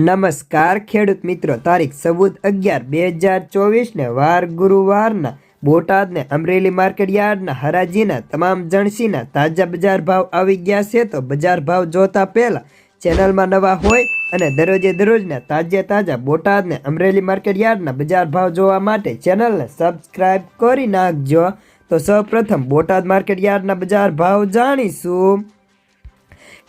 નમસ્કાર ખેડૂત મિત્રો, તારીખ ચૌદ અગિયાર બે હજાર ચોવીસને વાર ગુરુવારના બોટાદને અમરેલી માર્કેટ યાર્ડના હરાજીના તમામ જણસીના તાજા બજાર ભાવ આવી ગયા છે, તો બજાર ભાવ જોતા પહેલાં ચેનલમાં નવા હોય અને દરરોજે દરરોજના તાજે તાજા બોટાદને અમરેલી માર્કેટ યાર્ડના બજાર ભાવ જોવા માટે ચેનલને સબસ્ક્રાઈબ કરી નાખજો. તો સૌપ્રથમ બોટાદ માર્કેટ યાર્ડના બજાર ભાવ જાણીશું.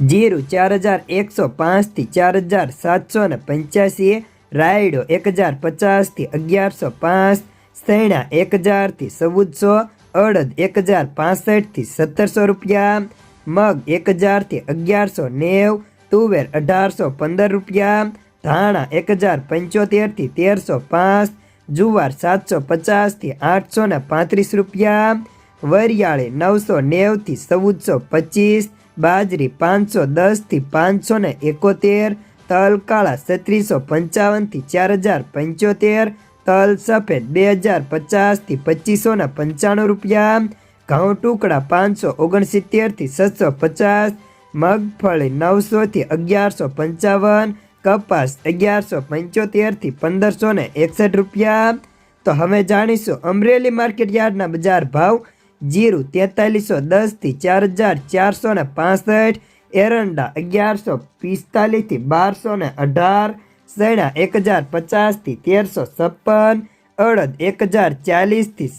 જીરું ચાર હજાર એકસો પાંચથી ચાર હજાર સાતસો ને પંચ્યાસીએ રાયડો એક હજાર પચાસથી અગિયારસો પાંચ સૈણા એક હજારથી ચૌદસો, અડદ એક હજાર પાસઠથી સત્તરસો રૂપિયા, મગ એક હજારથી અગિયારસો નેવ, તુવેર અઢારસો પંદર રૂપિયા, ધાણા એક હજાર પંચોતેરથી તેરસો પાંચ, જુવાર સાતસો પચાસથી આઠસો ને પાંત્રીસ રૂપિયા, વરિયાળી નવસો નેવથી ચૌદસો પચીસ બાજરી પાંચસો દસથી પાંચસો ને એકોતેર, તલ કાળા છત્રીસો પંચાવનથી ચાર હજાર પંચોતેર, તલ સફેદ બે હજાર પચાસથી પચીસો ને પંચાણું રૂપિયા, ઘઉં ટુકડા પાંચસો ઓગણસિત્તેરથી છસો પચાસ, મગફળી નવસોથી અગિયારસો પંચાવન, કપાસ અગિયારસો પંચોતેરથી પંદરસો ને એકસઠ રૂપિયા. તો હવે જાણીશું અમરેલી માર્કેટ યાર્ડના બજાર ભાવ જીરું તેતાલીસો દસથી ચાર હજાર ચારસો ને પાસઠ, એરંડા અગિયારસો પિસ્તાલીસથી બારસો ને અઢાર, સૈણા એક હજાર પચાસથી તેરસો છપ્પન, અડદ એક હજાર ચાલીસથી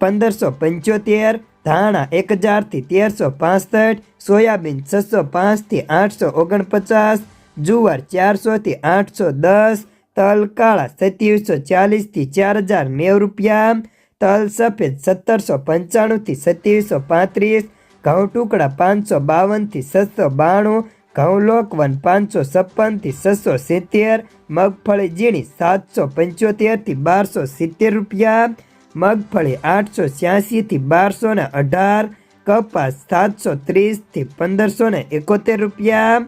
પંદરસો પંચોતેર, ધાણા એક હજારથી તેરસો પાસઠ, સોયાબીન છસો પાંચથી આઠસો ઓગણપચાસ, જુવાર ચારસોથી આઠસો દસ, તલ કાળા સત્યાવીસો ચાલીસથી ચાર હજાર નેવ રૂપિયા તલ સફેદ સત્તરસો પંચાણુંથી સત્યાવીસો પાંત્રીસ, ઘઉં ટુકડા પાંચસો બાવનથી છસો બાણું, ઘઉં લોકવન પાંચસો છપ્પનથી છસો સિત્તેર, મગફળી ઝીણી સાતસો પંચોતેરથી બારસો સિત્તેર રૂપિયા, મગફળી આઠસો છ્યાસીથી બારસો ને અઢાર, કપાસ સાતસો ત્રીસથી પંદરસો ને એકોતેર રૂપિયા.